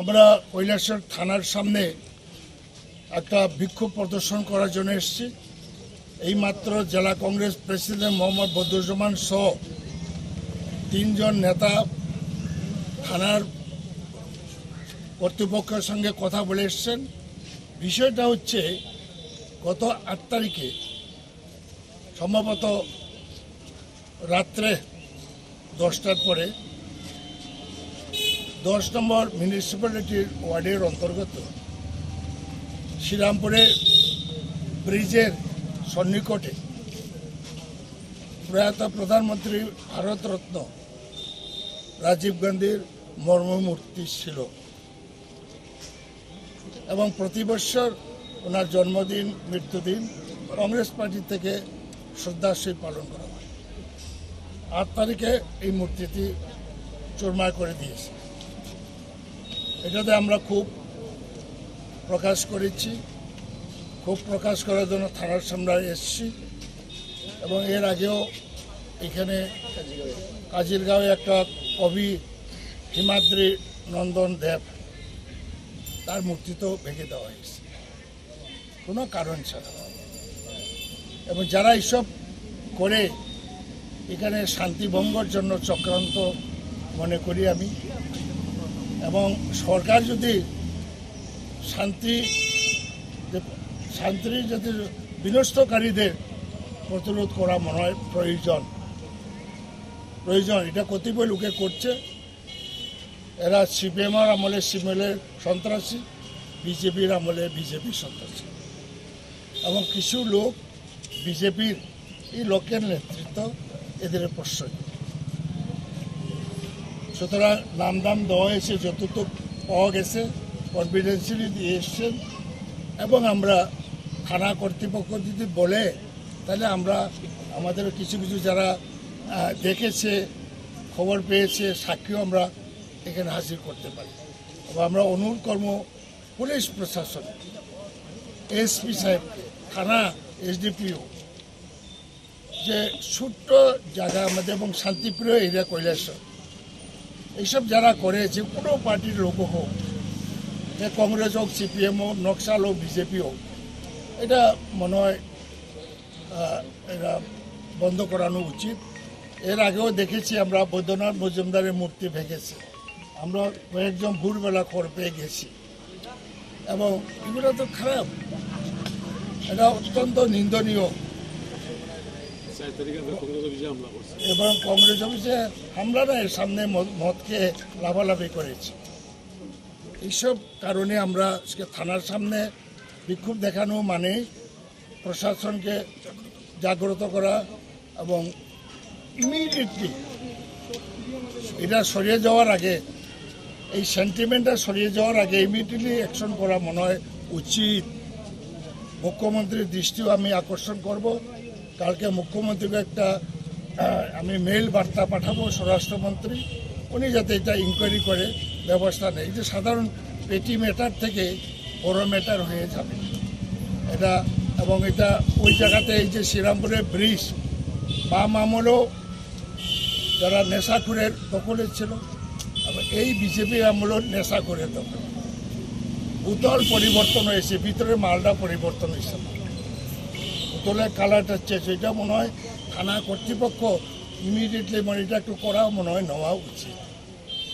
আমরা কৈলাসর থানার সামনে একটা বিক্ষোভ প্রদর্শন করার জন্য এসেছি। এইমাত্র জেলা কংগ্রেস প্রেসিডেন্ট মোহাম্মদ বদরুজ্জামান সহ তিনজন নেতা থানার কর্তৃপক্ষের সঙ্গে কথা বলে এসছেন। বিষয়টা হচ্ছে, গত আট তারিখে সম্ভবত রাত্রে দশটার পরে দশ নম্বর মিউনিসিপ্যালিটির ওয়ার্ডের অন্তর্গত শ্রীরামপুরে ব্রিজের সন্নিকটে প্রয়াত প্রধানমন্ত্রী ভারতরত্ন রাজীব গান্ধীর মর্মমূর্তি ছিল। এবং প্রতি বৎসর ওনার জন্মদিন, মৃত্যুদিন কংগ্রেস পার্টি থেকে শ্রদ্ধাশী পালন করা হয়। আট তারিখে এই মূর্তিটি চুরমার করে দিয়েছে। এটাতে আমরা খুব প্রকাশ করেছি। খুব প্রকাশ করার জন্য থানার সামনে এসেছি এবং এর আগেও এখানে কাজিরগাঁওয়ে একটা কবি হিমাদ্রি নন্দন দেব তার মূর্তি তো ভেঙে দেওয়া হয়েছে। কোনো কারণ ছাড়া। এবং যারা এইসব করে এখানে শান্তিভঙ্গর জন্য চক্রান্ত মনে করি আমি। এবং সরকার যদি শান্তি, শান্তির যদি বিনষ্টকারীদের প্রতিরোধ করা মনে হয় প্রয়োজন প্রয়োজন, এটা কতিপয় লোকে করছে। এরা সিপিএমআর আমলে সিপিএলের সন্ত্রাসী, বিজেপির আমলে বিজেপি সন্ত্রাসী। এবং কিছু লোক বিজেপির, এই লোকের নেতৃত্ব এদের প্রশ্রয়। সুতরাং নাম দাম দেওয়া হয়েছে, যতটুকু পাওয়া গেছে কনফিডেন্সিয়ালি দিয়ে এসছেন। এবং আমরা থানা কর্তৃপক্ষ যদি বলে, তাহলে আমরা আমাদের কিছু কিছু যারা দেখেছে, খবর পেয়েছে, সাক্ষীও আমরা এখানে হাজির করতে পারি। এবং আমরা অনুরোধ কর্ম পুলিশ প্রশাসন, এসপি সাহেবকে থানা এসডিপিও, যে ছোট্ট জায়গা আমাদের এবং শান্তিপ্রিয় এরিয়া কৈলাসর। এইসব যারা করে যে কোনো পার্টির লোক হোক, যে কংগ্রেস হোক, সিপিএম হোক, নকশাল হোক, বিজেপি হোক, এটা মনে হয় এটা বন্ধ করানো উচিত। এর আগেও দেখেছি আমরা বৈদ্যনাথ মজুমদারের মূর্তি ভেঙেছে। আমরা কয়েকজন ভোরবেলা খবর পেয়ে গেছি। এবং এগুলো তো খারাপ। এটা অত্যন্ত নিন্দনীয় চার তারিখে আমরা কংগ্রেস অফিসে হামলা করছি এবং কংগ্রেস অফিসে হামলা না এর সামনে মদ মদকে লাভালাভি করেছে। এইসব কারণে আমরা থানার সামনে বিক্ষোভ দেখানো মানে প্রশাসনকে জাগ্রত করা এবং ইমিডিয়েটলি এটা সরিয়ে যাওয়ার আগে, এই সেন্টিমেন্টটা সরিয়ে যাওয়ার আগে ইমিডিয়েটলি অ্যাকশন করা মনে হয় উচিত। মুখ্যমন্ত্রীর দৃষ্টিও আমি আকর্ষণ করব। কালকে মুখ্যমন্ত্রীকে একটা আমি মেইল বার্তা পাঠাবো স্বরাষ্ট্রমন্ত্রী। উনি যাতে এটা ইনকোয়ারি করে, ব্যবস্থা নেই যে সাধারণ পেটি ম্যাটার থেকে বড় ম্যাটার হয়ে যাবে। এটা, এবং এটা ওই জায়গাতে এই যে শ্রীরামপুরের ব্রিজ বাম আমলেও যারা নেশাখুরের দখলে ছিল এই বিজেপি আমলেও নেশাখুরের দখল। উতল পরিবর্তন হয়েছে, ভিতরে মালটা পরিবর্তন হয়েছে। উতলের কালারটা হচ্ছে সেটা মনে হয় থানা কর্তৃপক্ষ ইমিডিয়েটলি মানে এটা একটু করা মনে হয় নেওয়া উচিত।